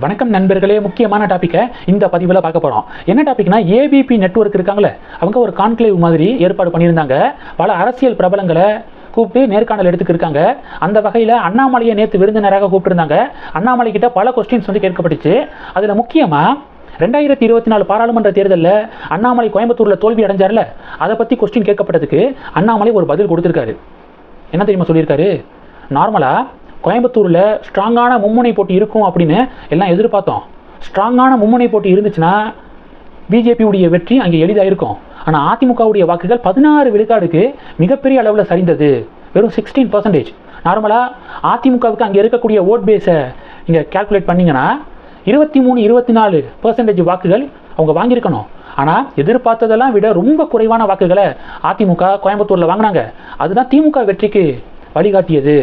வணக்கம் நண்பர்களே முக்கியமான டாப்பிக்கை இந்த பதிவில் பார்க்க போகிறோம் என்ன டாபிக்னா ஏபிபி நெட்வொர்க் இருக்காங்களே அவங்க ஒரு கான்க்ளேவ் மாதிரி ஏற்பாடு பண்ணியிருந்தாங்க. பல அரசியல் பிரபலங்களை கூப்பிட்டு நேர்காணல் எடுத்துக்கிருக்காங்க அந்த வகையில் அண்ணாமலையை நேற்று விருந்தினராக கூப்பிட்டுருந்தாங்க. அண்ணாமலை கிட்ட பல கொஸ்டின்ஸ் வந்து கேட்கப்பட்டுச்சு. அதில் முக்கியமாக ரெண்டாயிரத்தி இருபத்தி நாலு பாராளுமன்ற தேர்தலில் அண்ணாமலை கோயம்புத்தூரில் தோல்வி அடைஞ்சார்ல அதை பற்றி கொஸ்டின் கேட்கப்பட்டதுக்கு அண்ணாமலை ஒரு பதில் கொடுத்துருக்காரு. என்ன தெரியுமா சொல்லியிருக்காரு? நார்மலாக கோயம்புத்தூரில் ஸ்ட்ராங்கான மும்முனை போட்டி இருக்கும் அப்படின்னு எல்லாம் எதிர்பார்த்தோம். ஸ்ட்ராங்கான மும்முனை போட்டி இருந்துச்சுன்னா பிஜேபியுடைய வெற்றி அங்கே எளிதாக இருக்கும் ஆனால் அதிமுகவுடைய வாக்குகள் பதினாறு விழுக்காடுக்கு மிகப்பெரிய அளவில் சரிந்தது. வெறும் சிக்ஸ்டீன் பர்சன்டேஜ் நார்மலாக அதிமுகவுக்கு அங்கே இருக்கக்கூடிய ஓட் பேஸை நீங்கள் கால்குலேட் பண்ணிங்கன்னா இருபத்தி மூணு இருபத்தி நாலு பர்சன்டேஜ் வாக்குகள் அவங்க வாங்கியிருக்கணும். ஆனால் எதிர்பார்த்ததெல்லாம் விட ரொம்ப குறைவான வாக்குகளை அதிமுக கோயம்புத்தூரில் வாங்கினாங்க. அதுதான் திமுக வெற்றிக்கு வழிகாட்டியது.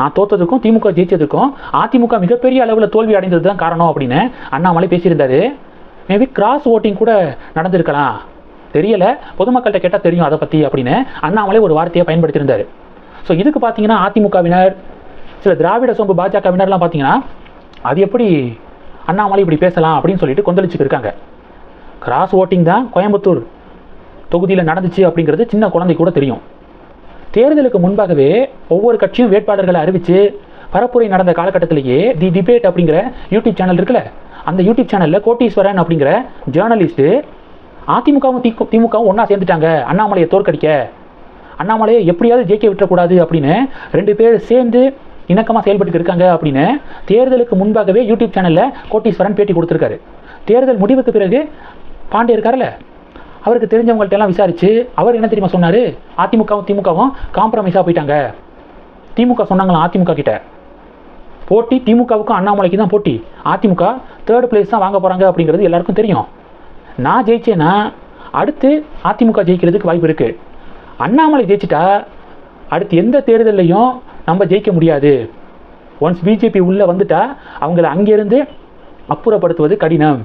நான் தோத்ததுக்கும் திமுக ஜெயிச்சதுக்கும் அதிமுக மிகப்பெரிய அளவில் தோல்வி அடைந்தது தான் காரணம் அப்படின்னு அண்ணாமலை பேசியிருந்தாரு. மேபி கிராஸ் ஓட்டிங் கூட நடந்திருக்கலாம். தெரியல. பொதுமக்கள்கிட்ட கேட்டால் தெரியும் அதை பற்றி அப்படின்னு. அண்ணாமலை ஒரு வார்த்தையை பயன்படுத்தியிருந்தார். ஸோ இதுக்கு பார்த்தீங்கன்னா அதிமுகவினர் சில திராவிட சோம்பு பாஜகவினர்லாம் பார்த்தீங்கன்னா அது எப்படி அண்ணாமலை இப்படி பேசலாம் அப்படின்னு சொல்லிட்டு கொந்தளிச்சுட்டு இருக்காங்க. கிராஸ் ஓட்டிங் தான் கோயம்புத்தூர் தொகுதியில் நடந்துச்சு அப்படிங்கிறது சின்ன குழந்தை கூட தெரியும். தேர்தலுக்கு முன்பாகவே ஒவ்வொரு கட்சியும் வேட்பாளர்களை அறிவித்து பரப்புரை நடந்த காலகட்டத்திலேயே தி டிபேட் அப்படிங்கிற யூடியூப் சேனல் இருக்குல்ல அந்த யூடியூப் சேனலில் கோட்டீஸ்வரன் அப்படிங்கிற ஜேர்னலிஸ்ட்டு அதிமுகவும் தி திமுகவும் ஒன்றா சேர்ந்துட்டாங்க. அண்ணாமலையை தோற்கடிக்க. அண்ணாமலையை எப்படியாவது ஜெயிக்க விட்டுறக்கூடாது அப்படின்னு ரெண்டு பேர் சேர்ந்து இணக்கமாக செயல்பட்டு இருக்காங்க அப்படின்னு தேர்தலுக்கு முன்பாகவே யூடியூப் சேனலில் கோட்டீஸ்வரன் பேட்டி கொடுத்துருக்காரு. தேர்தல் முடிவுக்கு பிறகு பாண்டே இருக்கார்ல அவருக்கு தெரிஞ்சவங்கள்ட்ட எல்லாம் விசாரிச்சு அவர் என்ன தெரியுமா சொன்னார்? அதிமுகவும் திமுகவும் காம்ப்ரமைஸாக போயிட்டாங்க. திமுக சொன்னாங்களாம் அதிமுக கிட்ட. போட்டி திமுகவுக்கும் அண்ணாமலைக்கு தான் போட்டி. அதிமுக தேர்ட் பிளேஸ் தான் வாங்க போகிறாங்க அப்படிங்கிறது எல்லாருக்கும் தெரியும். நான் ஜெயிச்சேன்னா அடுத்து அதிமுக ஜெயிக்கிறதுக்கு வாய்ப்பு இருக்குது அண்ணாமலை ஜெயிச்சிட்டா அடுத்து எந்த தேர்தல்லையும் நம்ம ஜெயிக்க முடியாது. ஒன்ஸ் பிஜேபி உள்ளே வந்துட்டா அவங்கள அங்கேருந்து அப்புறப்படுத்துவது கடினம்.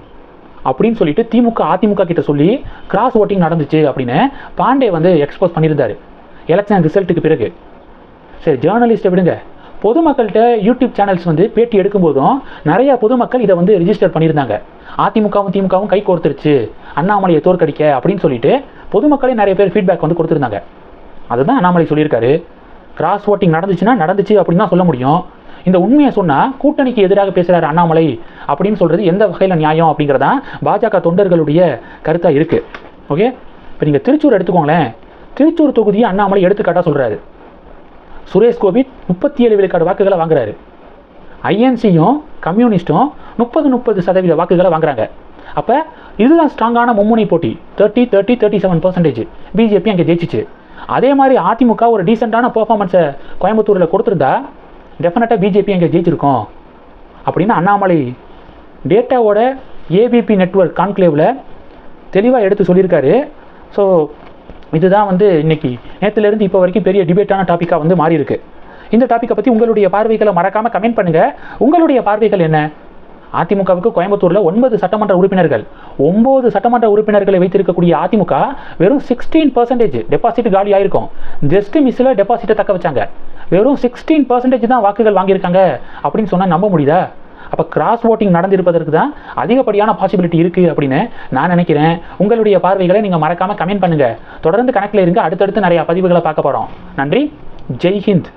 அப்படின்னு சொல்லிட்டு திமுக அதிமுக கிட்ட சொல்லி கிராஸ் ஓட்டிங் நடந்துச்சு அப்படின்னு பாண்டே வந்து எக்ஸ்போஸ் பண்ணியிருந்தாரு. எலெக்ஷன் ரிசல்ட்டுக்கு பிறகு. சரி ஜேர்னலிஸ்ட்டை விடுங்க. பொதுமக்கள்கிட்ட யூடியூப் சேனல்ஸ் வந்து பேட்டி எடுக்கும்போதும் நிறைய பொதுமக்கள் இதை வந்து ரிஜிஸ்டர் பண்ணியிருந்தாங்க. அதிமுகவும் திமுகவும் கை கோர்த்துருச்சு. அண்ணாமலையை தோற்கடிக்க அப்படின்னு சொல்லிட்டு பொதுமக்களே நிறைய பேர் ஃபீட்பேக் வந்து கொடுத்துருந்தாங்க. அதுதான் அண்ணாமலை சொல்லியிருக்காரு. கிராஸ் ஓட்டிங் நடந்துச்சுன்னா நடந்துச்சு அப்படின்னு தான் சொல்ல முடியும். இந்த உண்மையை சொன்னால் கூட்டணிக்கு எதிராக பேசுகிறார் அண்ணாமலை. அப்படின்னு சொல்கிறது எந்த வகையில் நியாயம் அப்படிங்கிறதான் பாஜக தொண்டர்களுடைய கருத்தாக இருக்குது ஓகே இப்போ நீங்கள் திருச்சூர் எடுத்துக்கோங்களேன். திருச்சூர் தொகுதியை அண்ணாமலை எடுத்துக்காட்டாக சொல்கிறாரு சுரேஷ் கோபி முப்பத்தி ஏழு விழுக்காடு வாக்குகளை வாங்குறாரு. ஐஎன்சியும் கம்யூனிஸ்ட்டும் முப்பது முப்பது சதவீத வாக்குகளை வாங்குறாங்க. அப்போ இதுதான் ஸ்ட்ராங்கான மும்முனை போட்டி. Thirty thirty thirty seven percentage BJP அங்கே ஜெயிச்சிச்சு. அதே மாதிரி அதிமுக ஒரு டீசெண்டான பர்ஃபார்மன்ஸை கோயம்புத்தூரில் கொடுத்துருந்தா டெஃபினட்டாக பிஜேபி அங்கே ஜெயிச்சிருக்கோம். அப்படின்னு அண்ணாமலை டேட்டாவோட ஏபிபி நெட்வொர்க் கான்க்ளேவில் தெளிவாக எடுத்து சொல்லியிருக்காரு. ஸோ இதுதான் வந்து இன்னைக்கு. நேற்றுலேருந்து இப்போ வரைக்கும் பெரிய டிபேட்டான டாப்பிக்காக வந்து மாறி இருக்கு இந்த டாப்பிக்கை பற்றி உங்களுடைய பார்வைகளை மறக்காமல் கமெண்ட் பண்ணுங்கள் உங்களுடைய பார்வைகள் என்ன? அதிமுகவுக்கு கோயம்புத்தூரில் ஒன்பது சட்டமன்ற உறுப்பினர்கள் ஒம்பது சட்டமன்ற உறுப்பினர்களை வைத்திருக்கக்கூடிய அதிமுக வெறும் சிக்ஸ்டீன் பர்சன்டேஜ் டெபாசிட் காலி ஆயிருக்கும். ஜஸ்ட் மிஸ்ஸில் டெபாசிட்டை தக்க வச்சாங்க. வெறும் சிக்ஸ்டீன் பர்சன்டேஜ் தான் வாக்குகள் வாங்கியிருக்காங்க. அப்படின்னு சொன்னால் நம்ப முடியுதா? அப்போ கிராஸ் ஓட்டிங் நடந்திருப்பதற்கு தான் அதிகப்படியான பாசிபிலிட்டி இருக்குது அப்படின்னு நான் நினைக்கிறேன். உங்களுடைய பார்வைகளை நீங்கள் மறக்காமல் கமெண்ட் பண்ணுங்கள் தொடர்ந்து கணக்கில் இருங்க. அடுத்தடுத்து நிறையா பதிவுகளை பார்க்க போகிறோம் நன்றி. ஜெய் ஹிந்த்.